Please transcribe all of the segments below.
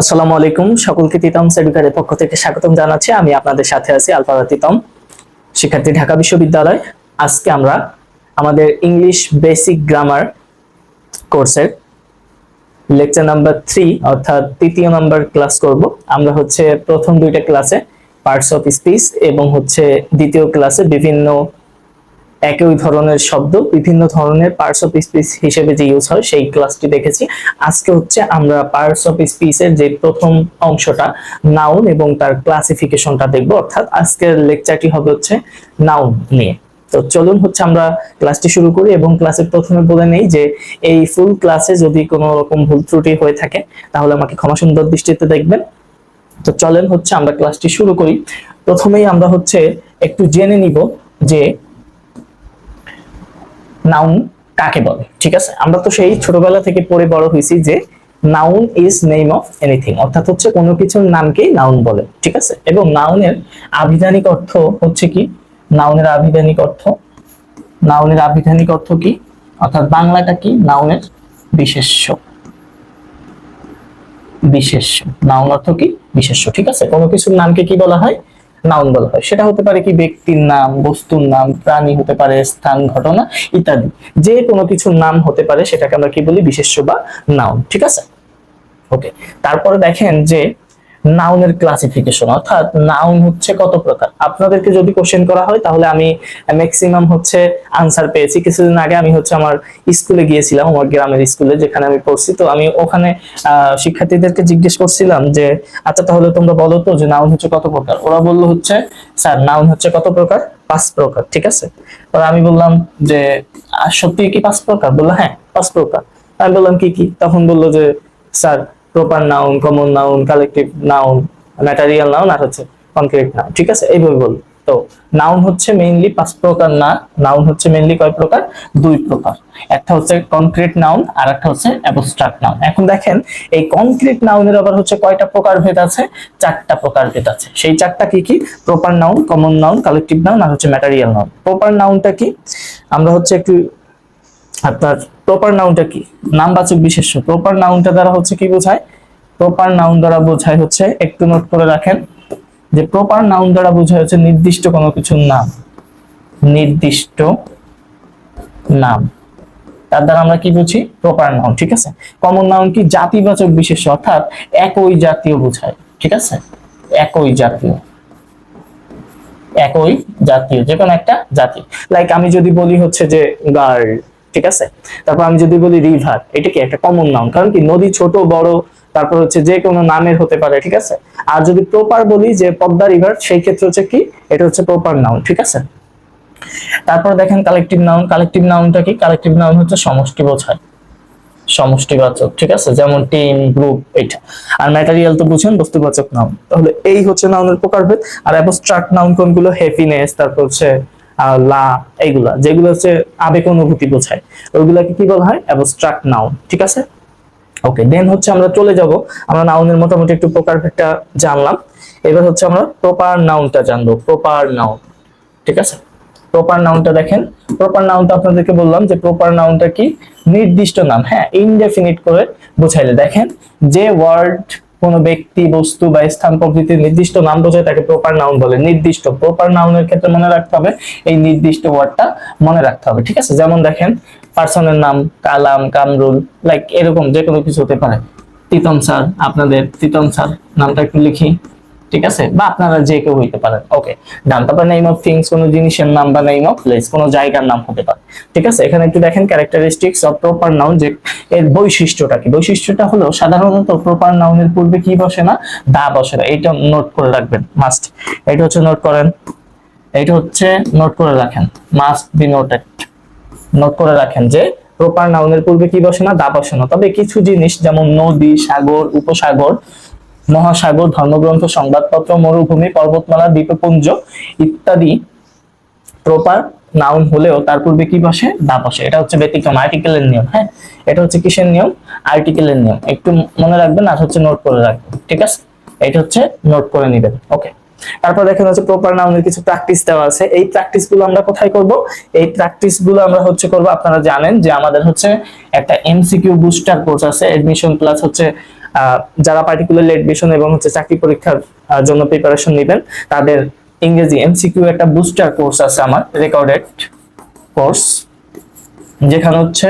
আসসালামু আলাইকুম। সকলকে তিতম সেডুকারের পক্ষ থেকে স্বাগতম জানাচ্ছি। আমি আপনাদের সাথে আছি আলফাদা তিতম, শিক্ষার্থী ঢাকা বিশ্ববিদ্যালয়। আজকে আমরা আমাদের ইংলিশ বেসিক গ্রামার কোর্সের লেকচার নাম্বার থ্রি অর্থাৎ তৃতীয় নাম্বার ক্লাস করব। আমরা হচ্ছে প্রথম দুইটা ক্লাসে পার্টস অফ স্পিচ এবং হচ্ছে দ্বিতীয় ক্লাসে বিভিন্ন একই ধরনের শব্দ, বিভিন্ন ধরনের পার্টস অফ স্পিচ হিসেবে যে ইউজ হয়, সেই ক্লাসটি দেখেছি। আজকে হচ্ছে আমরা পার্টস অফ স্পিচের যে প্রথম অংশটা নাউন এবং তার ক্লাসিফিকেশনটা দেখব। অর্থাৎ আজকের লেকচারটি হবে হচ্ছে নাউন নিয়ে। তো চলুন হচ্ছে আমরা ক্লাসটি শুরু করি এবং ক্লাসের প্রথমে বলে নেই যে এই ফুল ক্লাসে যদি কোনো রকম ভুল ত্রুটি হয়ে থাকে, তাহলে আমাকে ক্ষমা সুন্দর দৃষ্টিতে দেখবেন। তো চলেন হচ্ছে আমরা ক্লাসটি শুরু করি। প্রথমেই আমরা হচ্ছে একটু জেনে নিব যে নাউন কাকে বলে? ঠিক আছে? আমরা তো সেই ছোটবেলা থেকে পড়ে বড় হয়েছি যে noun is name of anything অর্থাৎ হচ্ছে কোনো কিছুর নামকেই নাউন বলে, ঠিক আছে? এবং নাউনের আবিধানিক অর্থ হচ্ছে কি? নাউনের আবিধানিক অর্থ, নাউনের আবিধানিক অর্থ কি? অর্থাৎ বাংলাটা কি? নাউনের বিশেষ্য। বিশেষ্য। নাউন অর্থ কি? বিশেষ্য, ঠিক আছে? কোনো কিছুর নামকে কি বলা হয়? নাউন বলা হয়। সেটা হতে পারে কি ব্যক্তির নাম, বস্তুর নাম, প্রাণী হতে পারে, স্থান, ঘটনা ইত্যাদি। যে কোনো কিছুর নাম হতে পারে, সেটাকে আমরা কি বলি? বিশেষ্য বা নাউন। ঠিক আছে? ওকে তারপরে দেখেন যে নাউনের ক্লাসিফিকেশন অর্থাৎ নাউন হচ্ছে কত প্রকার? আপনাদেরকে যদি কোশ্চেন করা হয়, তাহলে আমি ম্যাক্সিমাম হচ্ছে আনসার পেয়েছি। কিছুদিন আগে আমি হচ্ছে আমার স্কুলে গিয়েছিলাম, আমার গ্রামের স্কুলে যেখানে আমি পড়ছি। তো আমি ওখানে শিক্ষার্থীদেরকে জিজ্ঞেস করছিলাম যে আচ্ছা তাহলে তোমরা বলো তো যে নাউন হচ্ছে কত প্রকার? ওরা বলল হচ্ছে, স্যার নাউন হচ্ছে কত প্রকার? পাঁচ প্রকার ঠিক আছে? আমি বললাম যে সত্যি কি পাঁচ প্রকার? বলল হ্যাঁ পাঁচ প্রকার। আমি বললাম, কি কি? তখন বলল যে, sir proper noun common noun collective noun material noun আর হচ্ছে কনক্রিট নাউন ঠিক আছে? এইভাবে বল তো নাউন হচ্ছে মেইনলি পাঁচ প্রকার না নাউন হচ্ছে মেইনলি কয় প্রকার? দুই প্রকার। একটা হচ্ছে কনক্রিট নাউন আর একটা হচ্ছে অ্যাবস্ট্রাক্ট নাউন এখন দেখেন, এই কনক্রিট নাউনের আবার হচ্ছে কয়টা প্রকার ভেদ আছে? চারটা প্রকার ভেদ আছে। সেই চারটা কি কি? Proper noun common noun collective noun আর হচ্ছে ম্যাটারিয়াল নাউন প্রপার নাউনটা কি? আমরা হচ্ছে একটু আপনার প্রপার নাউনটা কি? নামবাচক বিশেষ্য। প্রপার নাউনটা দ্বারা হচ্ছে কি বোঝায়? প্রপার নাউন দ্বারা বোঝায় হচ্ছে, একটু নোট করে রাখেন, যে প্রপার নাউন দ্বারা বোঝায় হচ্ছে নির্দিষ্ট কোনো কিছুর নাম। নির্দিষ্ট নাম। তার দ্বারা আমরা কি বুঝি? প্রপার নাউন ঠিক আছে? কমন নাউন কি? জাতিবাচক বিশেষ্য, অর্থাৎ একই জাতীয় বোঝায়, ঠিক আছে? একই জাতীয়। একই জাতীয় যে কোনো একটা জাতি। লাইক আমি যদি বলি হচ্ছে যে, গার্ল ঠিক আছে? তারপর আমি যদি বলি রিভার এটা কি একটা কমন নাউন কারণ কি নদী ছোট, বড়, তারপর হচ্ছে যে কোনো নামের হতে পারে, ঠিক আছে? আর যদি প্রপার বলি যে পদ্মা রিভার সেই ক্ষেত্রে হচ্ছে কি? এটা হচ্ছে প্রপার নাউন ঠিক আছে? তারপর দেখেন কালেকটিভ নাউন কালেকটিভ নাউনটা কি? কালেকটিভ নাউন হচ্ছে সমষ্টি বোঝায়। সমষ্টিবাচক, ঠিক আছে? যেমন টিম গ্রুপ এটা আর ম্যাটেরিয়াল তো বুঝেন, বস্তুবাচক নাউন তাহলে এই হচ্ছে নাউনের প্রকারভেদ। আর অ্যাবস্ট্রাক্ট নাউন কোনগুলো? হ্যাপিনেস তারপর হচ্ছে লা, এইগুলা, যেগুলো হচ্ছে আবেগ অনুভূতি বোঝায়। ওইগুলাকে কি বলা হয়? অ্যাবস্ট্রাক্ট নাউন ঠিক আছে? ওকে দেন হচ্ছে আমরা চলে যাব। আমরা নাউনের মোটামুটি একটু প্রকারভেদটা জানলাম। এবার হচ্ছে আমরা প্রপার নাউনটা জানব প্রপার নাউন ঠিক আছে? প্রপার নাউনটা দেখেন প্রপার নাউনটা আপনাদেরকে বললাম যে প্রপার নাউনটা কি? নির্দিষ্ট নাম হ্যাঁ ইনডেফিনিট করে বোঝাইলে। দেখেন, যে ওয়ার্ড কোনো ব্যক্তি, বস্তু বা স্থান প্রকৃতির নির্দিষ্ট নাম বোঝায় তাকে প্রপার নাউন বলে। নির্দিষ্ট প্রপার নাউনের ক্ষেত্রে মনে রাখতে হবে, এই নির্দিষ্ট ওয়ার্ডটা মনে রাখতে হবে, ঠিক আছে? যেমন দেখেন পার্সনের নাম কালাম, কামরুল লাইক এরকম যে কোনো কিছু হতে পারে। তিতন স্যার, আপনাদের তিতন স্যার, নামটা একটু লিখি। ঠিক আছে? বা আপনারা যে কেউ হইতে পারেন। ওকে ডান তারপর নেম অফ থিংস কোনো জিনিসের নাম বা নেম অফ প্লেস কোনো জায়গার নাম হতে পারে। ঠিক আছে? এখানে একটু দেখেন ক্যারেক্টারিস্টিক্স অফ প্রপার নাউন যে এর বৈশিষ্ট্যটা কি? বৈশিষ্ট্যটা হলো সাধারণত প্রপার নাউনের পূর্বে কি বসে না? দা বসে না। এটা নোট করে রাখবেন। মাস্ট এটা হচ্ছে নোট করেন। এটা হচ্ছে নোট করে রাখেন। মাস্ট বি নোটেড নোট করে রাখেন যে প্রপার নাউনের পূর্বে কি বসে না? দা বসে না। তবে কিছু জিনিস যেমন নদী, সাগর, উপসাগর মহাসাগর ধর্মগ্রন্থ, সংবাদপত্র, মরুভূমি, পর্বতমালা, দ্বীপপুঞ্জ ইত্যাদি প্রপার নাউন হলেও তার পূর্বে কি বসে? দা বসে। এটা হচ্ছে ব্যতিক্রম আর্টিকেলের নিয়ম হ্যাঁ? এটা হচ্ছে কিসের নিয়ম? আর্টিকেলের নিয়ম। একটু মনে রাখবেন, আর হচ্ছে নোট করে রাখবেন, ঠিক আছে? এটা হচ্ছে নোট করে নেবেন ওকে তারপর দেখেন হচ্ছে প্রপার নাউনের কিছু প্র্যাকটিস দেওয়া আছে। এই প্র্যাকটিসগুলো আমরা কোথায় করব? এই প্র্যাকটিসগুলো আমরা হচ্ছে করব, আপনারা জানেন যে আমাদের হচ্ছে একটা এমসিকিউ বুস্টার কোর্স আছে এডমিশন প্লাস হচ্ছে যারা পার্টিকুলার এডমিশন এবং হচ্ছে চাকরি পরীক্ষার জন্য প্রিপারেশন নেবেন, তাদের ইংরেজি এমসিকিউ একটা বুস্টার কোর্স আছে আমার রেকর্ডেড কোর্স যেখানে হচ্ছে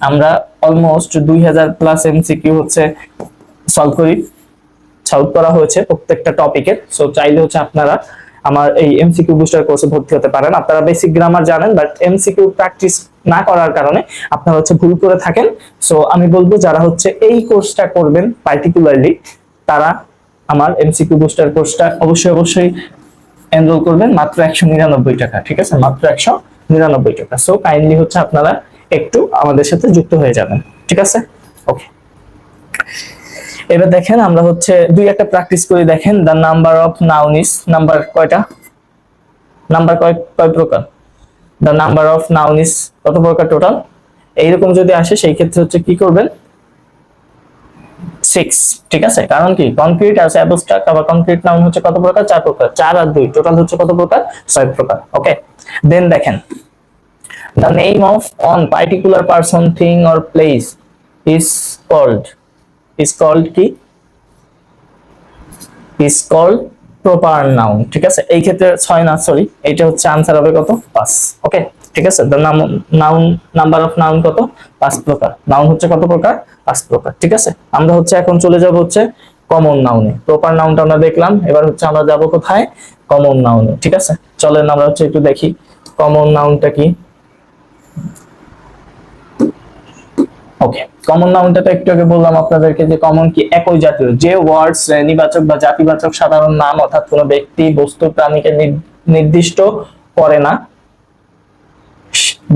আমরা অলমোস্ট দুই হাজার প্লাস এমসিকিউ হচ্ছে সলভ করি সলভ করা হয়েছে প্রত্যেকটা টপিকের সো চাইলে হচ্ছে আপনারা আমার এই এমসিকিউ বুস্টার কোর্সে ভর্তি হতে পারেন। আপনারা বেসিক গ্রামার জানেন বাট এমসিকিউ প্র্যাকটিস না করার কারণে আপনারা হচ্ছে ভুল করে থাকেন। সো আমি বলব যারা হচ্ছে এই কোর্সটা করবেন পার্টিকুলারলি তারা আমার এমসিকিউ বুস্টার কোর্সটা অবশ্যই অবশ্যই এনরোল করবেন মাত্র একশো নিরানব্বই টাকা ঠিক আছে? মাত্র একশো নিরানব্বই টাকা। সো কাইন্ডলি হচ্ছে আপনারা একটু আমাদের সাথে যুক্ত হয়ে যাবেন ঠিক আছে? ওকে এবার দেখেন, আমরা হচ্ছে দুই একটা প্র্যাকটিস করে, দেখেন the number of noun is number কয়টা? নাম্বার কয় কয় প্রকার? দ্য নাম্বার অফ নাউনিস কত প্রকার টোটাল এইরকম যদি আসে, সেই ক্ষেত্রে হচ্ছে কি করবেন? সিক্স ঠিক আছে? কারণ কি? কনক্রিট আর অ্যাবস্ট্রাক্ট আবার কনক্রিট নাউন হচ্ছে কত প্রকার? চার প্রকার। চার আর দুই টোটাল হচ্ছে কত প্রকার? ছয় প্রকার ওকে দেন দেখেন the name of on particular person thing or place is called is called কি? ইজ কল্ড প্রপার নাউন ঠিক আছে? এই ক্ষেত্রে ছয় না সরি এটা হচ্ছে আনসার হবে কত? পাঁচ ওকে ঠিক আছে? The noun number of noun কত? পাঁচ প্রকার। নাউন হচ্ছে কত প্রকার? পাঁচ প্রকার, ঠিক আছে? আমরা হচ্ছে এখন চলে যাব হচ্ছে কমন নাউনে প্রপার নাউনটা আমরা দেখলাম, এবার হচ্ছে আমরা যাব কোথায়? কমন নাউনে ঠিক আছে? চলেন আমরা হচ্ছে একটু দেখি কমন নাউনটা কি? ওকে কমন নাউনটা একটু আগে বললাম আপনাদেরকে যে কমন কি? একই জাতীয়। যে ওয়ার্ড শ্রেণীবাচক বা জাতিবাচক সাধারণ নাম অর্থাৎ কোনো ব্যক্তি, বস্তু, প্রাণীকে নির্দিষ্ট করে না।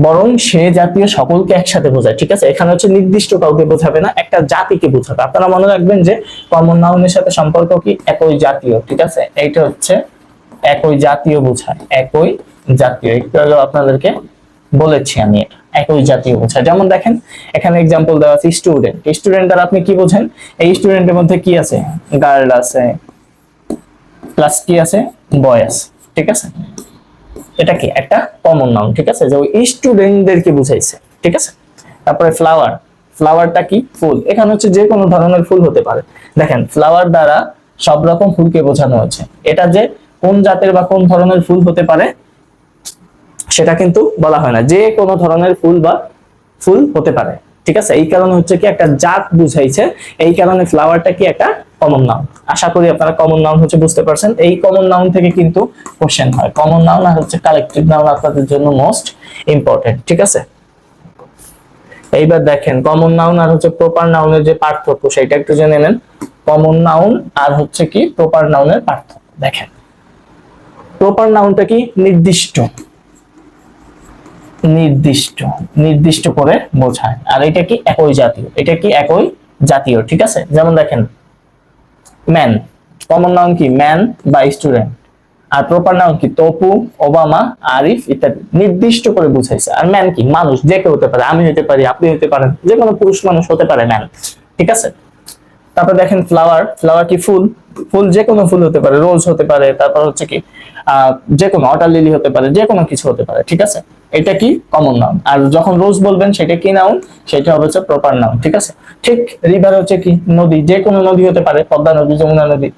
বরং সে জাতীয় সকলকে একসাথে বোঝায়, ঠিক আছে? এখানে হচ্ছে নির্দিষ্ট কাউকে বোঝাবে না, একটা জাতিকে বোঝাবে। আপনারা মনে রাখবেন যে কমন নাউনের সাথে সম্পর্ক কি? একই জাতীয়, ঠিক আছে? এইটা হচ্ছে একই জাতীয় বোঝায়, একই জাতীয়। একটু আগে আপনাদেরকে বলেছি আমি এটা। একই জাতীয় বোঝায় যেমন দেখেন, এখানে এক্সাম্পল দেওয়া আছে স্টুডেন্ট স্টুডেন্ট দ্বারা আপনি কি বোঝেন? এই স্টুডেন্টের মধ্যে কি আছে? গার্ল আছে প্লাস কি আছে? বয় আছে, ঠিক আছে? এটা কি? একটা কমন নাউন ঠিক আছে? যে ওই স্টুডেন্টদেরকে বুঝাইছে, ঠিক আছে? তারপরে ফ্লাওয়ার ফ্লাওয়ারটা কি? ফুল। এখানে হচ্ছে যে কোনো ধরনের ফুল হতে পারে। দেখেন ফ্লাওয়ার দ্বারা সব রকম ফুলকে বোঝানো হয়েছে। এটা যে কোন জাতের বা কোন ধরনের ফুল হতে পারে সেটা কিন্তু বলা হয় না। যে কোনো ধরনের ফুল বা ফুল হতে পারে। ঠিক আছে? এই কারণে হচ্ছে কি একটা জাত বুঝাইছে। এই কারণে ফ্লাওয়ারটা কি একটা কমন নাউন আশা করি আপনারা কমন নাউন হচ্ছে বুঝতে পারছেন। এই কমন নাউন থেকে কিন্তু কোশ্চেন হয়। কমন নাউন আর হচ্ছে কালেকটিভ নাউন আপনাদের জন্য মোস্ট ইম্পর্টেন্ট ঠিক আছে? এইবার দেখেন কমন নাউন আর হচ্ছে প্রপার নাউনের যে পার্থক্য সেটা একটু জেনে নেন। কমন নাউন আর হচ্ছে কি প্রপার নাউনের পার্থক্য। দেখেন প্রপার নাউনটা কি নির্দিষ্ট। নির্দিষ্ট নির্দিষ্ট করে বোঝায়। আর এটা কি একই জাতীয়? এটা কি একই জাতীয়? ঠিক আছে? যেমন দেখেন ম্যান কমন নাউন কি? ম্যান বা স্টুডেন্ট আর প্রপার নাউন কি? তপু, ওবামা, আরিফ ইত্যাদি। নির্দিষ্ট করে বুঝাইছে। আর ম্যান কি? মানুষ, যে কেউ হতে পারে। আমি হতে পারি, আপনি হতে পারেন। যে কোনো পুরুষ মানুষ হতে পারে ম্যান ঠিক আছে? তারপর দেখেন ফ্লাওয়ার ফ্লাওয়ার কি? ফুল। ফুল যে কোনো ফুল হতে পারে। রোজ হতে পারে। তারপর হচ্ছে কি? যে কোনো অটার লিলি হতে পারে, যে কোনো কিছু হতে পারে, ঠিক আছে? এটা কি? কমন নাউন আর যখন রোজ বলবেন, সেটা কি নাউন সেটা হচ্ছে প্রপার নাউন ঠিক আছে? ঠিক রিভার হচ্ছে কি? নদী, যে কোনো নদী হতে পারে, পদ্মা নদী, যমুনা নদী,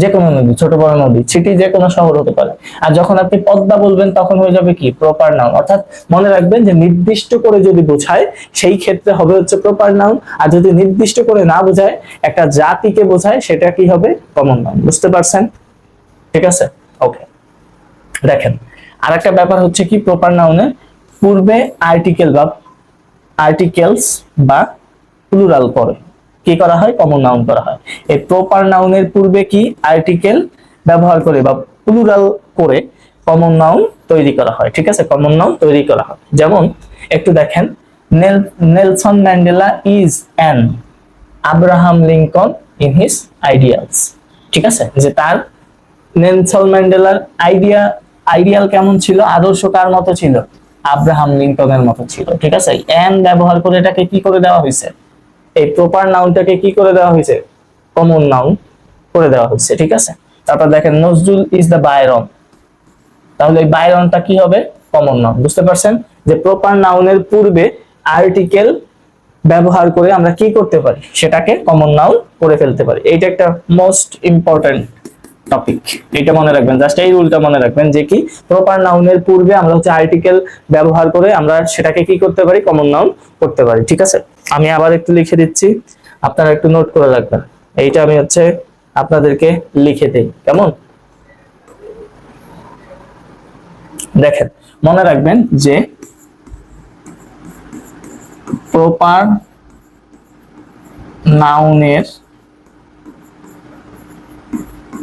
যে কোনো নদী, ছোট বড় নদী সিটি যে কোনো শহর হতে পারে। আর যখন আপনি পদ্মা বলবেন, তখন হয়ে যাবে কি? প্রপার নাউন অর্থাৎ মনে রাখবেন যে নির্দিষ্ট করে যদি বোঝায়, সেই ক্ষেত্রে হবে হচ্ছে প্রপার নাউন আর যদি নির্দিষ্ট করে না বোঝায়, একটা জাতিকে বোঝায়, সেটা কি হবে? কমন নাউন বুঝতে পারছেন? ঠিক আছে? ওকে দেখেন আর একটা ব্যাপার হচ্ছে কি প্রপার নাউনে পূর্বে আর্টিকেল বা আর্টিকেলস বা প্লুরাল পরে। কি করা হয়? কমন নাউন করা হয়। এই প্রপার নাউনের পূর্বে কি আর্টিকেল ব্যবহার করে বা প্লুরাল করে কমন নাউন তৈরি করা হয়, ঠিক আছে? কমন নাউন তৈরি করা হয়। যেমন, একটু দেখেন, Nel, Nelson Mandela is an Abraham Lincoln in his ideals ঠিক আছে? যে তার নেলসন ম্যান্ডেলার আইডিয়া, আইডিয়াল কেমন ছিল? আদর্শ কার মতো ছিল? আব্রাহাম লিঙ্কনের মতো ছিল, ঠিক আছে? এন ব্যবহার করে এটাকে কি করে দেওয়া হয়েছে? এই প্রপার নাউনটাকে কি করে দেওয়া হয়েছে? কমন নাউন করে দেওয়া হয়েছে, ঠিক আছে? তারপর দেখেন, নজরুল ইজ দ্য বায়রন তাহলে এই বায়রনটা কি হবে? কমন নাউন বুঝতে পারছেন? যে প্রপার নাউনের পূর্বে আর্টিকেল ব্যবহার করে আমরা কি করতে পারি? সেটাকে কমন নাউন করে ফেলতে পারি। এইটা একটা মোস্ট ইম্পর্টেন্ট টপিক এটা মনে রাখবেন জাস্ট এই রুলটা মনে রাখবেন যে কি প্রপার নাউনের পূর্বে আমরা হচ্ছে আর্টিকেল ব্যবহার করে আমরা সেটাকে কি করতে পারি কমন নাউন করতে পারি, ঠিক আছে? আমি আবার একটু লিখে দিচ্ছি, আপনারা একটু নোট করে রাখবেন। এইটা আমি হচ্ছে আপনাদেরকে লিখে দেই, কেমন? দেখেন, মনে রাখবেন যে প্রপার নাউনের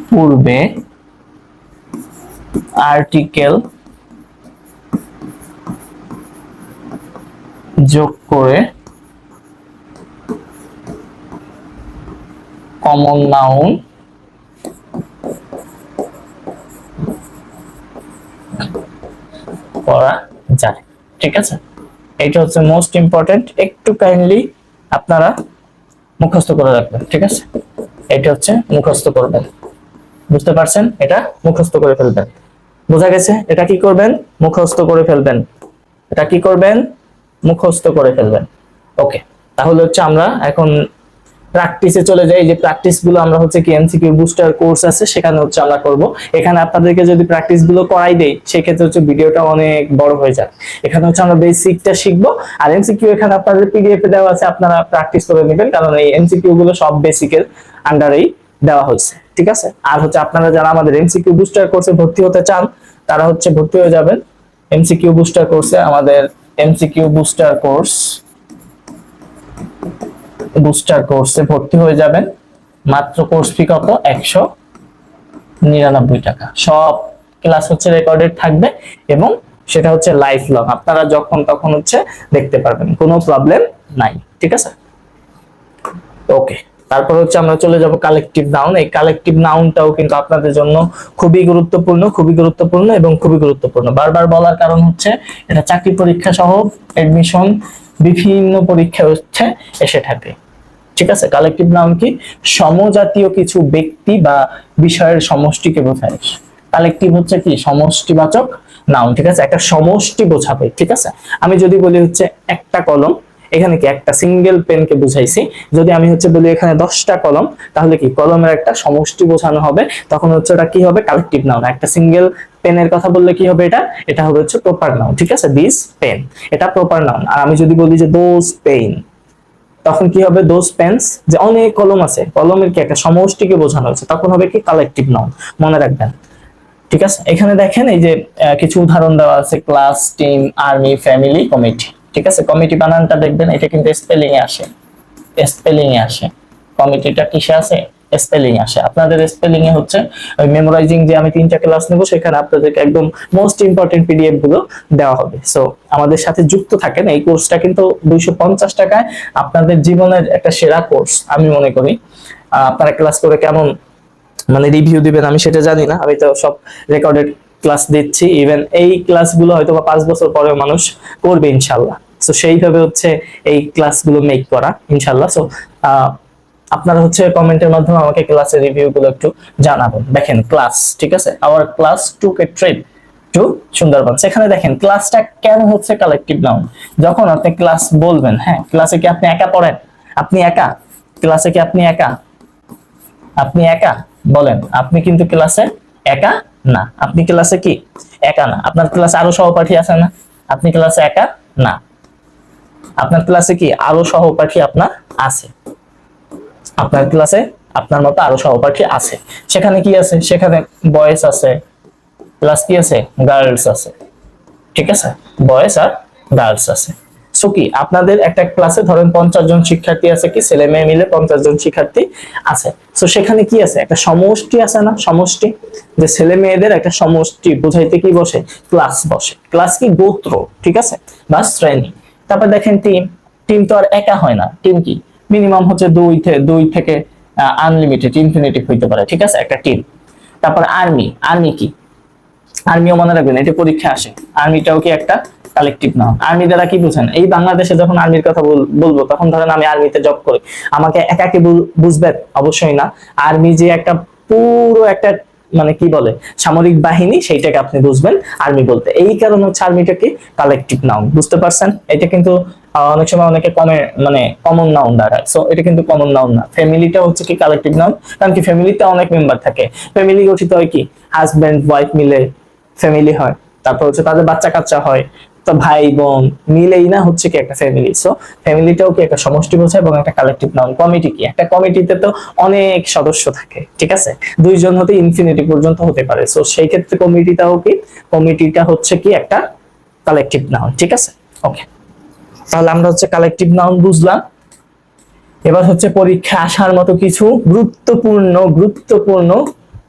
পূর্বে আর্টিকেল যোগ করে কমন নাউন করা যায় ঠিক আছে? এটা হচ্ছে মোস্ট ইম্পর্টেন্ট একটু কাইন্ডলি আপনারা মুখস্থ করে রাখবেন, ঠিক আছে? এটা হচ্ছে মুখস্থ করবেন। বুঝতে পারছেন? এটা মুখস্থ করে ফেলবেন। বোঝা গেছে? এটা কি করবেন? মুখস্থ করে ফেলবেন। এটা কি করবেন? মুখস্থ করে ফেলবেন। ওকে তাহলে হচ্ছে আমরা এখন প্র্যাকটিসে চলে যাই। যে প্র্যাকটিসগুলো আমরা হচ্ছে কি এমসিকিউ বুস্টার কোর্স আছে, সেখানে হচ্ছে আমরা করব। এখানে আপনাদেরকে যদি প্র্যাকটিসগুলো করাই দেই, সেক্ষেত্রে হচ্ছে ভিডিওটা অনেক বড় হয়ে যায় এখানে হচ্ছে আমরা বেসিকটা শিখব। আর এমসিকিউ এখানে আপনাদের পিডিএফ এ দেওয়া আছে, আপনারা প্র্যাকটিস করে নেবেন। কারণ এই এমসিকিউ গুলো সব বেসিকের আন্ডারেই দেওয়া হয়েছে। ঠিক আছে? আর হচ্ছে আপনারা যারা আমাদের এমসিকিউ বুস্টার কোর্সে ভর্তি হতে চান, তারা হচ্ছে ভর্তি হয়ে যাবেন। এমসিকিউ বুস্টার কোর্সে আমাদের এমসিকিউ বুস্টার কোর্স বুস্টার কোর্সে ভর্তি হয়ে যাবেন। মাত্র কোর্স ফি কত? একশো নিরানব্বই টাকা। সব ক্লাস হচ্ছে রেকর্ডেড থাকবে এবং সেটা হচ্ছে লাইফ লং আপনারা যখন তখন হচ্ছে দেখতে পারবেন, কোনো প্রবলেম নাই, ঠিক আছে? ওকে তারপর হচ্ছে আমরা চলে যাব কালেকটিভ নাউন এই কালেকটিভ নাউনটাও কিন্তু আপনাদের জন্য খুবই গুরুত্বপূর্ণ খুবই গুরুত্বপূর্ণ এবং খুবই গুরুত্বপূর্ণ। বারবার বলার কারণ হচ্ছে, এটা চাকরি পরীক্ষা সহ এডমিশন বিভিন্ন পরীক্ষা হচ্ছে এসে থাকে। ঠিক আছে? কালেকটিভ নাউন কি? সমজাতীয় কিছু ব্যক্তি বা বিষয়ের সমষ্টিকে বোঝায়। কালেকটিভ হচ্ছে কি? সমষ্টিবাচক নাউন ঠিক আছে? একটা সমষ্টি বোঝাবে। ঠিক আছে? আমি যদি বলি হচ্ছে একটা কলম এখানে কি একটা সিঙ্গেল পেনকে বুঝাইছি? যদি আমি হচ্ছে বলি এখানে দশটা কলম, তাহলে কি কলমের একটা সমষ্টি বোঝানো হবে। তখন হচ্ছে ওটা কি হবে? কালেকটিভ নাউন একটা সিঙ্গেল পেনের কথা বললে কি হবে এটা? এটা হবে হচ্ছে প্রপার নাউন ঠিক আছে? দিস পেন এটা প্রপার নাউন আর আমি যদি বলি যে দোজ পেন তখন কি হবে? দোজ পেন্স যে অনেক কলম আছে, কলমের কি একটা সমষ্টিকে বোঝানো হচ্ছে, তখন হবে কি কালেকটিভ নাউন মনে রাখবেন। ঠিক আছে? এখানে দেখেন এই যে কিছু উদাহরণ দেওয়া আছে class team army family committee ঠিক আছে? কমিটি বানানটা দেখবেন, এটা কিন্তু স্পেলিং এ আসে। স্পেলিং এ আসে। কমিটিটা কিসে আছে স্পেলিং আসে। আপনাদের স্পেলিং এ হচ্ছে, ওই মেমোরাইজিং যে আমি তিনটা ক্লাস নেব, সেখানে আপনাদেরকে একদম মোস্ট ইম্পর্টেন্ট পিডিএফগুলো দেওয়া হবে। সো আমাদের সাথে যুক্ত থাকেন, এই কোর্সটা কিন্তু দুইশো পঞ্চাশ টাকায় আপনাদের জীবনের একটা সেরা কোর্স আমি মনে করি। আপনারা ক্লাস করে কেমন মানে রিভিউ দিবেন, আমি সেটা জানি না। আমি তো সব রেকর্ডেড ক্লাস দিচ্ছি। ইভেন এই ক্লাসগুলো হয়তো বা পাঁচ বছর পরেও মানুষ করবে, ইনশাল্লাহ। সো সেইভাবে হচ্ছে এই ক্লাসগুলো মেক করা ইনশাল্লাহ সো আপনারা হচ্ছে কমেন্টের মাধ্যমে আমাকে ক্লাসের রিভিউ গুলো একটু জানাবেন। দেখেন ক্লাস ঠিক আছে? Our class took trade to Sundarban সেখানে দেখেন ক্লাসটা কেন হচ্ছে কালেকটিভ নাউন যখন আপনি ক্লাস বলবেন হ্যাঁ ক্লাসে কি আপনি একা পড়েন? আপনি একা? ক্লাসে কি আপনি একা? আপনি একা? বলেন, আপনি কিন্তু ক্লাসে একা না। আপনি ক্লাসে কি? একা না। আপনার ক্লাসে আরও সহপাঠী আছে না? আপনি ক্লাসে একা না। আপনার ক্লাসে কি আরও সহপাঠী আপনার আছে? আপনার ক্লাসে আপনার মতো আরও সহপাঠী আছে। সেখানে কি আছে? সেখানে বয়েস আছে প্লাস কি আছে? গার্লস আছে। ঠিক আছে? বয়েস আর গার্লস আছে। সো কি, আপনাদের একটা ক্লাসে ধরেন পঞ্চাশ জন শিক্ষার্থী আছে কি? ছেলে মেয়ে মিলে পঞ্চাশ জন শিক্ষার্থী আছে। সো সেখানে কি আছে? একটা সমষ্টি আছে না? সমষ্টি? যে ছেলে মেয়েদের একটা সমষ্টি বুঝাইতে কি বসে? ক্লাস বসে। ক্লাস কি গোত্র? ঠিক আছে? বা শ্রেণি। তারপর দেখেন টিম টিম তো আর একা হয় না। টিম কি? মিনিমাম হচ্ছে দুই দুই থেকে আনলিমিটেড ইনফিনিটিভ হইতে পারে, ঠিক আছে? একটা টিম তারপর আর্মি আর্মি কি? আর্মিও মনে রাখবেন, এটা পরীক্ষা আসে। আর্মিটাও কি একটা কালেকটিভ নাম আর্মি দ্বারা কি বুঝেন? এই বাংলাদেশে যখন আর্মির কথা বল- বলব, তখন ধরেন আমি আর্মিতে জব করি। আমাকে একাকে বুঝবেন? অবশ্যই না। আর্মি যে একটা পুরো একটা মানে কি বলে, সামরিক বাহিনী সেইটাকে আপনি বুঝবেন আর্মি বলতে। এই কারণে হচ্ছে আর্মিটা কি? কালেকটিভ নাউন বুঝতে পারছেন? এটা কিন্তু অনেক সময় অনেকে কমে মানে কমন নাউন দাঁড়ায় সো এটা কিন্তু কমন নাউন না। ফ্যামিলিটা হচ্ছে কি কালেকটিভ নাউন কারণ কি ফ্যামিলিতে অনেক মেম্বার থাকে। ফ্যামিলি গঠিত হয় কি? হাজব্যান্ড ওয়াইফ মিলে ফ্যামিলি হয়। তারপর হচ্ছে তাদের বাচ্চা কাচ্চা হয়। তো ভাই বোন মিলেই না হচ্ছে কি একটা ফ্যামিলি সো ফ্যামিলিটাও কি একটা সমষ্টি বোঝায় এবং একটা কালেকটিভ নাউন কমিটি কি? একটা কমিটিতে তো অনেক সদস্য থাকে, ঠিক আছে? দুইজন হতে ইনফিনিটি পর্যন্ত হতে পারে। সো সেই ক্ষেত্রে কমিটিটাও কি? কমিটিটা হচ্ছে কি একটা কালেকটিভ নাউন ঠিক আছে? ওকে তাহলে আমরা হচ্ছে কালেকটিভ নাউন বুঝলাম। এবার হচ্ছে পরীক্ষা আসার মতো কিছু গুরুত্বপূর্ণ গুরুত্বপূর্ণ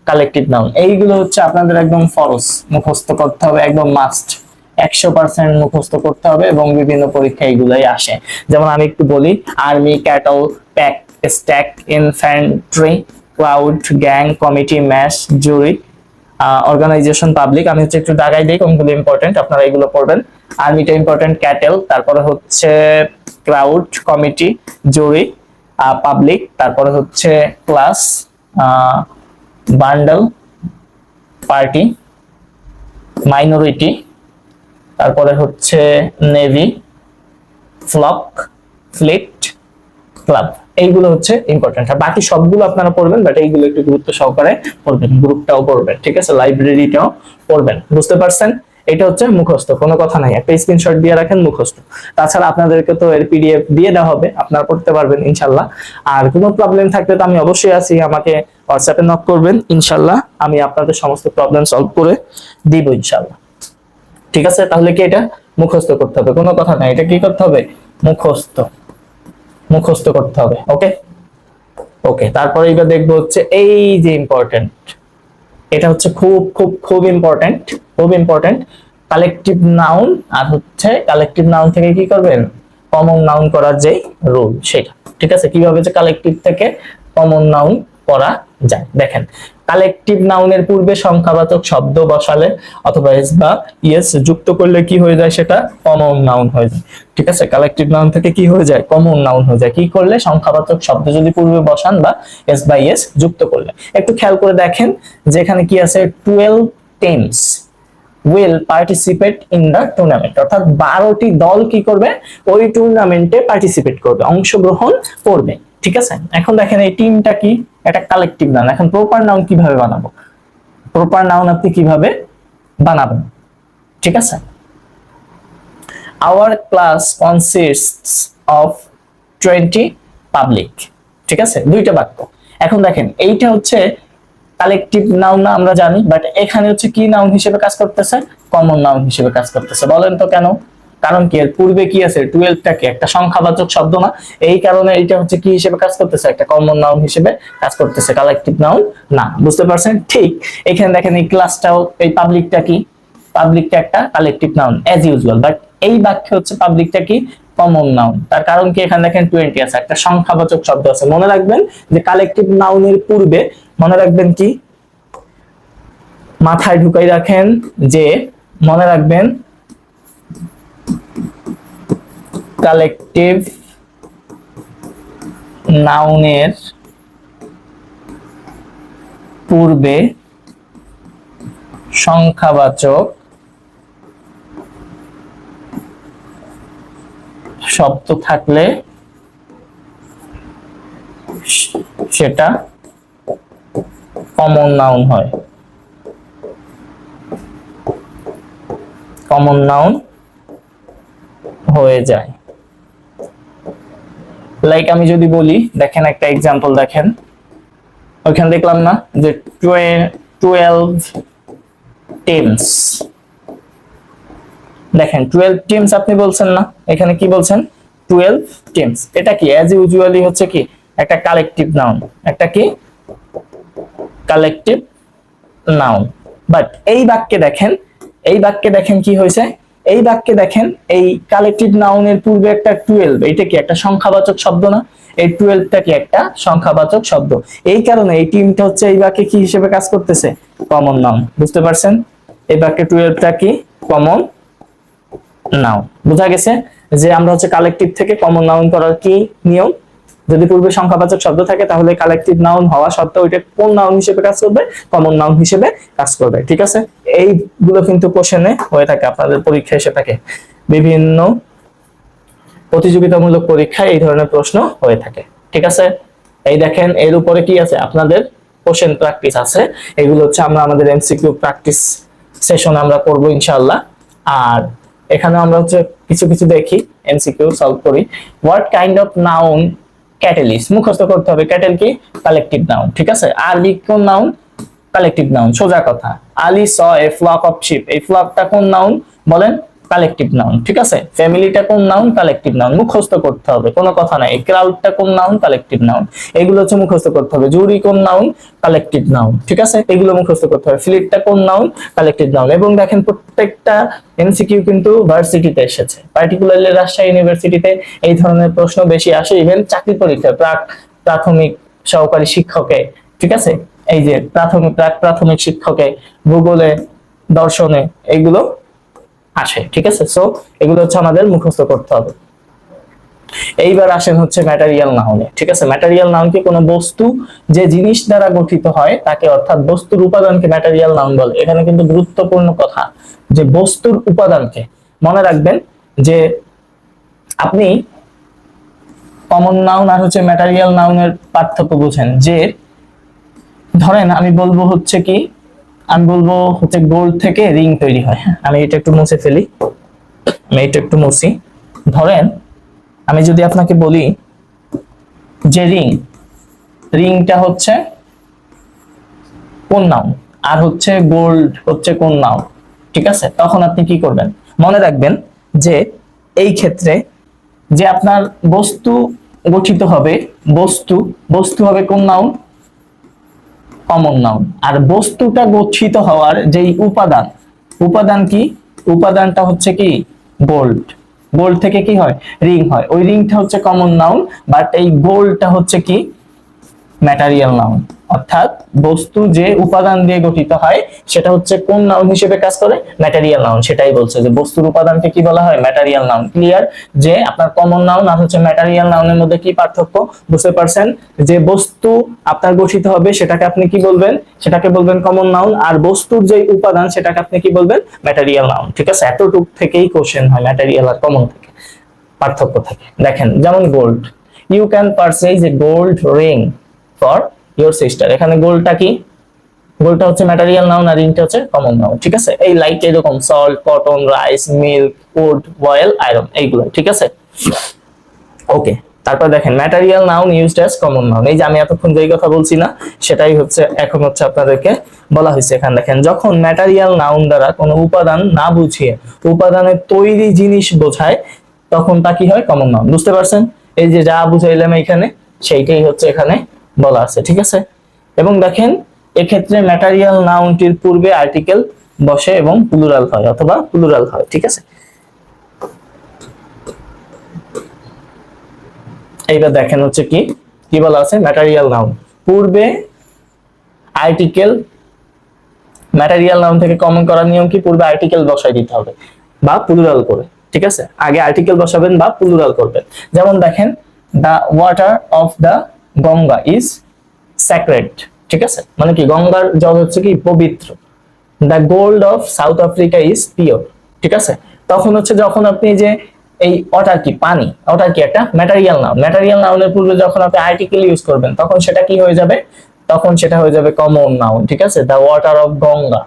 কালেকটিভ নাউন এইগুলো হচ্ছে আপনাদের একদম ফরজ। মুখস্থ করতে হবে, একদম মাস্ট একশো পার্সেন্ট মুখস্থ করতে হবে এবং বিভিন্ন পরীক্ষা এগুলোই আসে। যেমন আমি একটু বলি army cattle pack stack infantry cloud gang committee mash jury organization public আমি হচ্ছে একটু দাগাই দিই, কোনগুলো ইম্পর্টেন্ট আপনারা এগুলো পড়বেন। আর্মিটা ইম্পর্টেন্ট ক্যাটেল তারপরে হচ্ছে ক্লাউড কমিটি জুরি পাবলিক তারপরে হচ্ছে ক্লাস বান্ডল পার্টি মাইনরিটি তারপরে হচ্ছে নেভি ফ্লক ফ্লিট, ক্লাব। এইগুলো হচ্ছে ইম্পর্টেন্ট আর বাকি সবগুলো আপনারা পড়বেন বাট এইগুলো একটু গুরুত্ব সহকারে পড়বেন, গ্রুপটাও পড়বেন, ঠিক আছে? লাইব্রেরিটাও পড়বেন, বুঝতে পারছেন? এটা হচ্ছে মুখস্থ, কোনো কথা নাই, একটা স্ক্রিনশট দিয়ে রাখেন, মুখস্থ। তাছাড়া আপনাদেরকে তো এর পিডিএফ দিয়ে দেওয়া হবে, আপনারা পড়তে পারবেন ইনশাল্লাহ আর কোনো প্রবলেম থাকলে তো আমি অবশ্যই আছি, আমাকে হোয়াটসঅ্যাপে নক করবেন ইনশাল্লাহ আমি আপনাদের সমস্ত প্রবলেম সলভ করে দিব ইনশাল্লাহ ঠিক আছে? তাহলে কি এটা মুখস্থ করতে হবে? কোনো কথা নাই। এটা কি করতে হবে? মুখস্থ। মুখস্থ করতে হবে, ওকে? ওকে, তারপরে এবার দেখব হচ্ছে এই যে ইম্পর্টেন্ট এটা হচ্ছে খুব খুব খুব ইম্পর্টেন্ট খুব ইম্পর্টেন্ট কালেকটিভ নাউন আর হচ্ছে কালেকটিভ নাউন থেকে কি করবেন? কমন নাউন করার যে রুল সেটা। ঠিক আছে? কীভাবে যে কালেকটিভ থেকে কমন নাউন করা যায়? দেখেন কালেকটিভ নাউনের পূর্বে সংখ্যাবাচক শব্দ বসালে অথবা এস বা ইয়েস যুক্ত করলে কি হয়ে যায় সেটা? কমন নাউন হয়ে যায়। ঠিক আছে? কালেকটিভ নাউন থেকে কি হয়ে যায়? কমন নাউন হয়ে যায়। কি করলে? সংখ্যাবাচক শব্দ যদি পূর্বে বসান বা এস বা ইয়েস যুক্ত করলে। একটু খেয়াল করে দেখেন যেখানে কি আছে? Twelve teams will participate in the tournament অর্থাৎ বারোটি দল কি করবে? ওই টুর্নামেন্টে পার্টিসিপেট করবে, অংশগ্রহণ করবে। ঠিক আছে? এখন দেখেন এই টিমটা কি? একটা কালেকটিভ নাউন এখন প্রপার নাউন কীভাবে বানাবো? প্রপার নাউন আপনি কীভাবে বানাবেন? ঠিক আছে? Our class consists of twenty public ঠিক আছে? দুইটা বাক্য। এখন দেখেন, এইটা হচ্ছে কালেকটিভ নাউন না, আমরা জানি বাট এখানে হচ্ছে কি নাউন হিসেবে কাজ করতেছে? কমন নাউন হিসেবে কাজ করতেছে। বলেন তো কেন? কারণ কি, এর পূর্বে কি আছে? টুয়েলভটা কি? একটা সংখ্যাবাচক শব্দ না? এই কারণে এটা হচ্ছে কি হিসেবে কাজ করতেছে? একটা কমন নাউন হিসেবে কাজ করতেছে কালেকটিভ নাউন না। বুঝতে পারছেন? ঠিক। এখানে দেখেন এই ক্লাসটাও এই পাবলিকটা কি? পাবলিকটা একটা collective noun as usual but এই বাক্যে হচ্ছে পাবলিকটা কি? কমন নাউন তার কারণ কি? এখানে দেখেন টোয়েন্টি আছে। একটা সংখ্যাবাচক শব্দ আছে। মনে রাখবেন যে কালেকটিভ নাউনের পূর্বে, মনে রাখবেন কি? মাথায় ঢুকাই রাখেন যে, মনে রাখবেন কালেকটিভ নাউনের পূর্বে সংখ্যাবাচক শব্দ থাকলে সেটা কমন নাউন হয়। কমন নাউন হয়ে যায়। লাইক আমি যদি বলি, দেখেন একটা এক্সাম্পল দেখেন। ওইখানে দেখলাম না যে টুয়েলভ টিমস দেখেন টুয়েলভ টিমস আপনি বলছেন না? এখানে কি বলছেন? টুয়েলভ টিমস এটা কি অ্যাজ ইউজুয়ালি হচ্ছে কি, একটা কালেকটিভ নাউন একটা কি? কালেকটিভ নাউন বাট এই বাক্যে দেখেন, এই বাক্যে দেখেন কি হয়েছে? এই বাক্যে দেখেন, এই কালেকটিভ নাউনের পূর্বে একটা টুয়েলভ এটা কি একটা সংখ্যাবাচক শব্দ না? এই টুয়েলভটা কি একটা সংখ্যাবাচক শব্দ? এই কারণে এই টিমটা হচ্ছে এই বাক্যে কি হিসেবে কাজ করতেছে? কমন নাউন বুঝতে পারছেন? এই বাক্যে টুয়েলভটা কি? কমন নাউন বোঝা গেছে যে আমরা হচ্ছে কালেকটিভ থেকে কমন নাউন করার কি নিয়ম? যদি পূর্বে সংখ্যাবাচক শব্দ থাকে, তাহলে কালেকটিভ নাউন হওয়া সত্ত্বেও এটা কোন নাউন হিসেবে কাজ করবে? কমন নাউন হিসেবে কাজ করবে, ঠিক আছে? এইগুলো কিন্তু কোশ্চেনে হয়ে থাকে, আপনাদের পরীক্ষা এসে থাকে। বিভিন্ন প্রতিযোগিতামূলক পরীক্ষায় এই ধরনের প্রশ্ন হয়ে থাকে, ঠিক আছে? এই দেখেন, এর উপরে কি আছে? আপনাদের কোশ্চেন প্র্যাকটিস আছে। এগুলো হচ্ছে আমরা আমাদের এমসিকিউ প্র্যাকটিস সেশন আমরা করব ইনশাআল্লাহ। আর এখানে আমরা হচ্ছে কিছু কিছু দেখি এমসিকিউ সলভ করি। হোয়াট কাইন্ড অফ নাউন ক্যাটেলিস মুখস্থ করতে হবে ক্যাটেল কি কালেকটিভ নাউন ঠিক আছে? আলি কোন নাউন কালেকটিভ নাউন সোজা কথা। আলি স, এ ফ্লক অফ শিপ এই ফ্লকটা কোন নাউন বলেন কালেকটিভ নাউন ঠিক আছে? ফ্যামিলিটা কোন নাউন কালেকটিভ নাউন মুখস্থ করতে হবে, কোনো কথা নাই। ক্রাউডটা কোন নাউন কালেকটিভ নাউন এগুলো হচ্ছে মুখস্থ করতে হবে। জুরি কোন নাউন কালেকটিভ নাউন ঠিক আছে? এগুলো মুখস্থ করতে হবে। ফ্লিটটা কোন নাউন কালেকটিভ নাউন এবং দেখেন প্রত্যেকটা এমসিকিউ কিন্তু ভার্সিটিতে এসেছে। পার্টিকুলারলি রাজশাহী ইউনিভার্সিটিতে এই ধরনের প্রশ্ন বেশি আসে। ইভেন চাকরি পরীক্ষা প্রাক প্রাথমিক সহকারী শিক্ষকে, ঠিক আছে? এই যে প্রাথমিক প্রাক প্রাথমিক শিক্ষকে ভূগোলে দর্শনে এইগুলো আসে, ঠিক আছে? সো এগুলো হচ্ছে আমাদের মুখস্থ করতে হবে। এইবার আসেন হচ্ছে ম্যাটেরিয়াল নাউনে ঠিক আছে? ম্যাটেরিয়াল নাউন কি কোনো বস্তু যে জিনিস দ্বারা গঠিত হয়, তাকে অর্থাৎ বস্তুর উপাদানকে ম্যাটেরিয়াল নাউন বলে। এখানে কিন্তু গুরুত্বপূর্ণ কথা যে বস্তুর উপাদানকে। মনে রাখবেন যে আপনি কমন নাউন আর হচ্ছে ম্যাটেরিয়াল নাউনের পার্থক্য বুঝেন। যে, ধরেন আমি বলব হচ্ছে কি আমি বলব হচ্ছে গোল্ড থেকে রিং তৈরি হয়। হ্যাঁ, আমি এটা একটু মুছে ফেলি। আমি এটা একটু মুছি। ধরেন আমি যদি আপনাকে বলি যে রিং রিংটা হচ্ছে কোন নাউন আর হচ্ছে গোল্ড হচ্ছে কোন নাউন ঠিক আছে? তখন আপনি কি করবেন? মনে রাখবেন যে এই ক্ষেত্রে যে আপনার বস্তু গঠিত হবে বস্তু বস্তু হবে কোন নাউন কমন নাউন আর বস্তুটা গচ্ছিত হওয়ার যেই উপাদান উপাদান কি? উপাদানটা হচ্ছে কি? গোল্ড গোল্ড থেকে কি হয়? রিং হয়। ওই রিংটা হচ্ছে কমন নাউন বাট এই গোল্ডটা হচ্ছে কি? ম্যাটারিয়াল নাউন অর্থাৎ বস্তু যে উপাদান দিয়ে গঠিত হয়, সেটা হচ্ছে কোন নাউন হিসেবে কাজ করে? ম্যাটেরিয়াল নাউন সেটাই বলছে যে বস্তুর উপাদানকে কি বলা হয়? ম্যাটেরিয়াল নাউন ক্লিয়ার যে আপনার কমন নাউন আর হচ্ছে ম্যাটেরিয়াল নাউনের মধ্যে কি পার্থক্য? বুঝতে পারছেন? যে বস্তু আপনার গঠিত হবে, সেটাকে আপনি কি বলবেন? সেটাকে বলবেন কমন নাউন আর বস্তুর যে উপাদান, সেটাকে আপনি কি বলবেন? ম্যাটেরিয়াল নাউন ঠিক আছে? এতটুক থেকেই কোশ্চেন হয় ম্যাটেরিয়াল আর কমন থেকে, পার্থক্য থাকে। দেখেন, যেমন gold you can purchase a gold ring for your sister এখানে গোল্ডটা কি? গোলটা হচ্ছে ম্যাটেরিয়াল নাউন আর রিংটা হচ্ছে কমন নাউন ঠিক আছে? এই লাইট এরকম salt cotton rice milk wood oil iron এইগুলো, ঠিক আছে? ওকে তারপর দেখেন material noun used as common noun এই যে আমি এতক্ষণ যেই কথা বলছি না, সেটাই হচ্ছে, এখন হচ্ছে আপনাদেরকে বলা হয়েছে এখানে। দেখেন, যখন ম্যাটেরিয়াল নাউন দ্বারা কোনো উপাদান না বুঝিয়ে উপাদানের তৈরি জিনিস বোঝায়, তখন তা কি হয়? কমন নাউন বুঝতে পারছেন? এই যে যা বুঝাইলাম এখানে, সেইটাই হচ্ছে এখানে বলা আছে, ঠিক আছে? এবং দেখেন, এক্ষেত্রে ম্যাটেরিয়াল নাউনটির পূর্বে আর্টিকেল বসে এবং প্লুরাল হয় অথবা প্লুরাল হয়, ঠিক আছে? এইবার দেখেন হচ্ছে কি? কি বলা আছে? ম্যাটেরিয়াল নাউন পূর্বে আর্টিকেল ম্যাটেরিয়াল নাউন থেকে কমন করার নিয়ম কি? পূর্বে আর্টিকেল বসাই দিতে হবে বা প্লুরাল করে, ঠিক আছে? আগে আর্টিকেল বসাবেন বা প্লুরাল করবেন। যেমন দেখেন the water of the Ganga is sacred ঠিক আছে? মানে কি, গঙ্গার জল হচ্ছে কি পবিত্র। The gold of South Africa is pure ঠিক আছে? তখন হচ্ছে যখন আপনি যে এই ওয়াটার কি, পানি ওয়াটার কি একটা ম্যাটেরিয়াল নাউন ম্যাটেরিয়াল নাউনের পূর্বে যখন আপনি আর্টিকেল ইউজ করবেন, তখন সেটা কি হয়ে যাবে? তখন সেটা হয়ে যাবে কমন নাউন ঠিক আছে? দ্য ওয়াটার অফ গঙ্গা,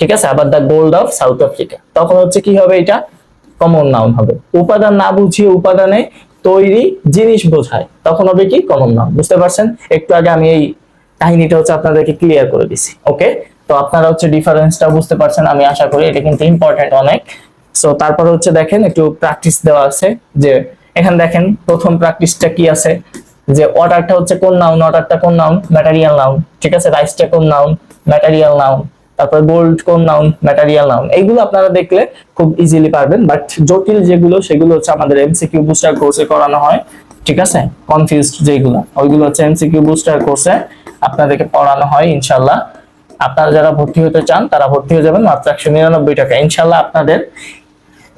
ঠিক আছে? আবার the gold of South Africa তখন হচ্ছে কি হবে এটা? কমন নাউন হবে। উপাদান না বুঝিয়ে উপাদানে তৈরি জিনিস বোঝায়। তখন হবে কি? কমন নাউন বুঝতে পারছেন? একটু আগে আমি এই কাহিনীটা হচ্ছে আপনাদেরকে ক্লিয়ার করে দিছি ওকে তো আপনারা হচ্ছে ডিফারেন্সটা বুঝতে পারছেন, আমি আশা করি এটা কিন্তু ইম্পর্টেন্ট অনেক। সো তারপরে হচ্ছে দেখেন, একটু প্র্যাকটিস দেওয়া আছে যে, এখানে দেখেন, প্রথম প্র্যাকটিসটা কি আছে? যে অর্ডারটা হচ্ছে কোন নাউন অর্ডারটা কোন নাউন ম্যাটেরিয়াল নাউন ঠিক আছে? রাইসটা কোন নাউন ম্যাটেরিয়াল নাউন তারপর গোল্ড কোন নাউন ম্যাটেরিয়াল নাউন এইগুলো আপনারা দেখলে খুব ইজিলি পারবেন। বাট জটিল যেগুলো, সেগুলো হচ্ছে আমাদের এমসিকিউ বুস্টার কোর্সে করানো হয়। ঠিক আছে? কনফিউজড যেগুলো, ওইগুলো হচ্ছে এমসিকিউ বুস্টার কোর্সে আপনাদেরকে পড়ানো হয় ইনশাল্লাহ আপনারা যারা ভর্তি হতে চান, তারা ভর্তি হয়ে যাবেন মাত্র একশো নিরানব্বই টাকা। ইনশাল্লাহ আপনাদের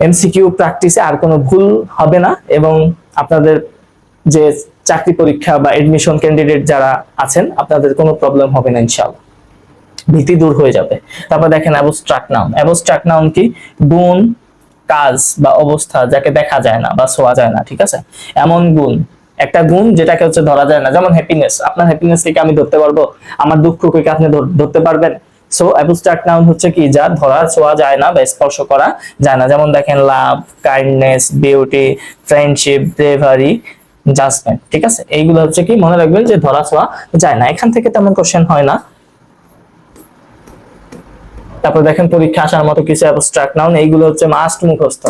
এমসিকিউ প্র্যাকটিসে আর কোনো ভুল হবে না এবং আপনাদের যে চাকরি পরীক্ষা বা এডমিশন ক্যান্ডিডেট যারা আছেন, আপনাদের কোনো প্রবলেম হবে না ইনশাল্লাহ ভীতি দূর হয়ে যাবে। তারপর দেখেন অ্যাবস্ট্রাক্ট নাউন অ্যাবস্ট্রাক্ট নাউন কি? গুণ, কাজ বা অবস্থা যাকে দেখা যায় না বা ছোঁয়া যায় না, ঠিক আছে? এমন গুণ। একটা গুণ যেটাকে হচ্ছে ধরা যায় না। যেমন হ্যাপিনেস আপনার হ্যাপিনেস থেকে আমি ধরতে পারব? আমার দুঃখকে কি আপনি ধর- ধরতে পারবেন? সো অ্যাবস্ট্রাক্ট নাউন হচ্ছে কি? যা ধরা ছোঁয়া যায় না বা স্পর্শ করা যায় না। যেমন দেখেন love kindness beauty friendship bravery judgement ঠিক আছে? এইগুলো হচ্ছে কি? মনে রাখবেন যে ধরা ছোঁয়া যায় না। এখান থেকে তেমন কোশ্চেন হয় না। তারপর দেখেন পরীক্ষা আসার মতো কিছু অ্যাবস্ট্রাক্ট নাউন এইগুলো হচ্ছে মাস্ট মুখস্থ।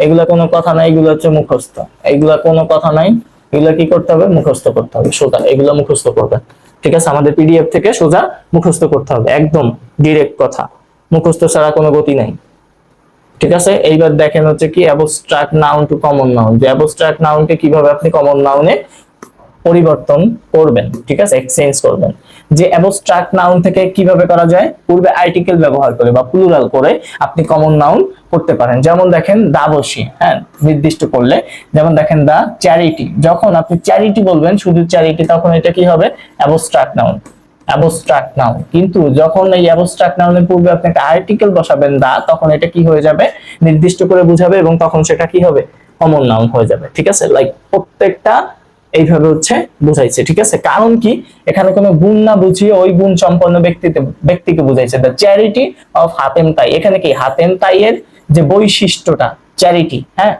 এগুলো কোনো কথা নাই, এগুলো হচ্ছে মুখস্থ। এইগুলা কোনো কথা নাই, এগুলো কি করতে হবে? মুখস্থ করতে হবে। সোজা, এগুলো মুখস্থ করবেন ঠিক আছে? আমাদের পিডিএফ থেকে সোজা মুখস্থ করতে হবে। একদম ডিরেক্ট কথা। মুখস্থ ছাড়া কোনো গতি নাই। ঠিক আছে? এইবার দেখেন হচ্ছে কি abstract noun to common noun যে অ্যাবস্ট্রাক্ট নাউনকে কীভাবে আপনি কমন নাউনে পরিবর্তন করবেন। ঠিক আছে? এক্সচেঞ্জ করবেন। যে অ্যাবস্ট্রাক্ট নাউন থেকে কীভাবে করা যায়, পূর্বে আর্টিকেল ব্যবহার করে বা প্লুরাল করে আপনি কমন নাউন করতে পারেন। যেমন দেখেন দা বসি হ্যাঁ নির্দিষ্ট করলে। যেমন দেখেন দা চ্যারিটি যখন আপনি চ্যারিটি বলবেন, শুধু চ্যারিটি তখন এটা কি হবে? অ্যাবস্ট্রাক্ট নাউন অ্যাবস্ট্রাক্ট নাউন কিন্তু যখন এই অ্যাবস্ট্রাক্ট নাউনের পূর্বে আপনি একটা আর্টিকেল বসাবেন দা, তখন এটা কি হয়ে যাবে? নির্দিষ্ট করে বুঝাবে এবং তখন সেটা কি হবে? কমন নাউন হয়ে যাবে, ঠিক আছে? লাইক প্রত্যেকটা এইভাবে হচ্ছে বুঝাইছে, ঠিক আছে? কারণ কি? এখানে কোনো গুণ না বুঝিয়ে ওই গুণ সম্পন্ন ব্যক্তিতে, ব্যক্তিকে বুঝাইছে। দ্য চ্যারিটি অফ হাতেম তাই এখানে কি? হাতেম তাইয়ের যে বৈশিষ্ট্যটা চ্যারিটি হ্যাঁ?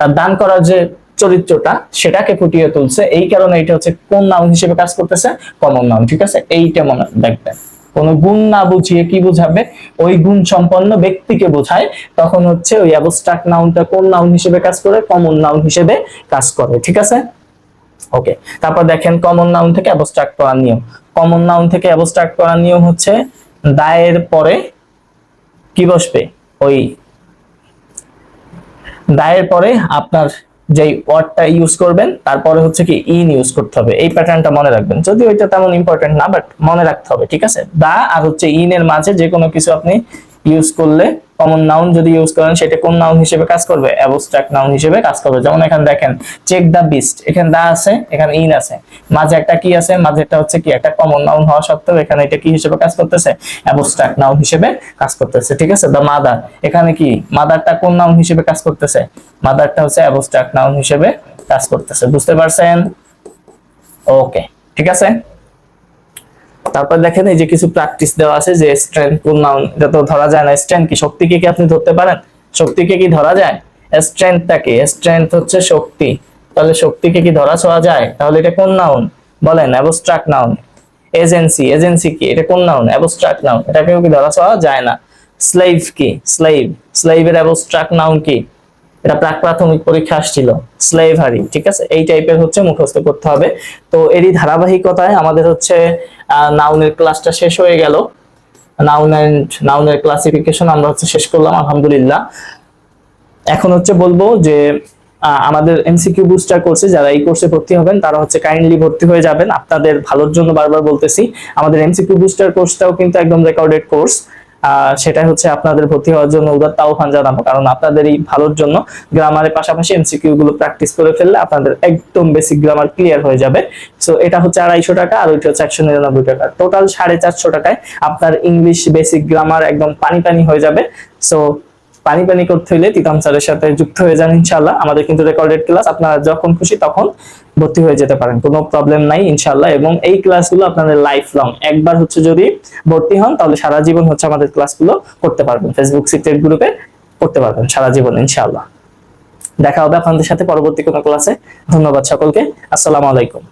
তার দান করার যে চরিত্রটা, সেটাকে ফুটিয়ে তুলছে। এই কারণে এটা হচ্ছে কোন নাম হিসেবে কাজ করতেছে? কমন নাম ঠিক আছে? এইটা মনে দেখবেন কোনো গুণ না বুঝিয়ে কি বুঝাবে? ওই গুণ সম্পন্ন ব্যক্তিকে বোঝায়। তখন হচ্ছে ওই অ্যাবস্ট্রাক্ট নাউনটা কোন নাউন হিসেবে কাজ করে? কমন নাউন হিসেবে কাজ করে, ঠিক আছে? ওকে তারপর দেখেন কমন নাউন থেকে অ্যাবস্ট্রাক্ট করার নিয়ম। কমন নাউন থেকে অ্যাবস্ট্রাক্ট করার নিয়ম হচ্ছে দায়ের পরে কি বসবে? ওই দায়ের পরে আপনার যেই ওয়ার্ডটা ইউজ করবেন, তারপরে হচ্ছে কি ইন ইউজ করতে হবে। এই প্যাটার্নটা মনে রাখবেন। যদি ওইটা তেমন ইম্পর্টেন্ট না বাট মনে রাখতে হবে, ঠিক আছে? দা আর হচ্ছে ইন এর মাঝে যে কোনো কিছু আপনি ইউজ করলে কমন নাউন যদি ইউজ করেন, সেটা কোন নাউন হিসেবে কাজ করবে? অ্যাবস্ট্রাক্ট নাউন হিসেবে কাজ করবে। যেমন এখানে দেখেন চেক দা বিস্ট এখানে দা আছে, এখানে ইন আছে। মাঝে একটা কি আছে? মাঝে একটা হচ্ছে কি? একটা কমন নাউন হওয়া সত্ত্বেও এখানে এটা কি হিসেবে কাজ করতেছে? অ্যাবস্ট্রাক্ট নাউন হিসেবে কাজ করতেছে, ঠিক আছে? দা মাদার এখানে কি? মাদারটা কোন নাউন হিসেবে কাজ করতেছে? মাদারটা হচ্ছে অ্যাবস্ট্রাক্ট নাউন হিসেবে কাজ করতেছে, বুঝতে পারছেন? ওকে ঠিক আছে? তারপর দেখেন এই যে কিছু প্র্যাকটিস দেওয়া আছে যে স্ট্রেংথ কোন নাউন এটা তো ধরা যায় না। স্ট্রেংথ কি? শক্তিকে কি আপনি ধরতে পারেন? শক্তিকে কি ধরা যায়? স্ট্রেংথটা কি? স্ট্রেংথ হচ্ছে শক্তি। তাহলে শক্তিকে কি ধরা ছোঁয়া যায়? তাহলে এটা কোন নাউন বলেন অ্যাবস্ট্রাক্ট নাউন এজেন্সি এজেন্সি কি? এটা কোন নাউন অ্যাবস্ট্রাক্ট নাউন এটাকেও কি ধরা ছোঁয়া যায় না। স্লেভ কি? স্লেভ স্লেভের অ্যাবস্ট্রাক্ট নাউন কি? এটা প্রাক প্রাথমিক পরীক্ষা আসছিল। স্লেভারি ঠিক আছে? এই টাইপের হচ্ছে মুখস্থ করতে হবে। তো এরই ধারাবাহিকতায় আমাদের হচ্ছে নাউনের ক্লাসটা শেষ হয়ে গেল। নাউন এন্ড নাউনের ক্লাসিফিকেশন আমরা হচ্ছে শেষ করলাম, আলহামদুলিল্লাহ। এখন হচ্ছে বলব যে আমাদের এমসিকিউ বুস্টার কোর্সে যারা এই কোর্সে ভর্তি হবেন, তারা হচ্ছে কাইন্ডলি ভর্তি হয়ে যাবেন। আপনাদের ভালোর জন্য বারবার বলতেছি, আমাদের এমসিকিউ বুস্টার কোর্সটাও কিন্তু একদম রেকর্ডেড কোর্স সেটা হচ্ছে আপনাদের ভর্তি হওয়ার জন্য উদার আহ্বান জানাব কারণ আপনাদের এই ভালোর জন্য গ্রামারের পাশাপাশি এমসিকিউ গুলো প্র্যাকটিস করে ফেললে আপনাদের একদম বেসিক গ্রামার ক্লিয়ার হয়ে যাবে। সো এটা হচ্ছে আড়াইশো টাকা আর ওইটা হচ্ছে একশো নিরানব্বই টাকা। টোটাল সাড়ে চারশো টাকায় আপনার ইংলিশ বেসিক গ্রামার একদম পানি পানি হয়ে যাবে। সো পানি পানি করতে হইলে তিতাম স্যারের সাথে যুক্ত হয়ে যান ইনশাল্লাহ আমাদের কিন্তু রেকর্ডেড ক্লাস আপনারা যখন খুশি তখন ভর্তি হয়ে যেতে পারেন। কোনো প্রবলেম নাই ইনশাল্লাহ এবং এই ক্লাসগুলো আপনাদের লাইফ লং একবার হচ্ছে যদি ভর্তি হন, তাহলে সারা জীবন হচ্ছে আমাদের ক্লাসগুলো করতে পারবেন। ফেসবুক সিক্রেট গ্রুপে করতে পারবেন সারা জীবন ইনশাল্লাহ দেখা হবে আপনাদের সাথে পরবর্তী কোনো ক্লাসে ধন্যবাদ সকলকে। আসসালামু আলাইকুম।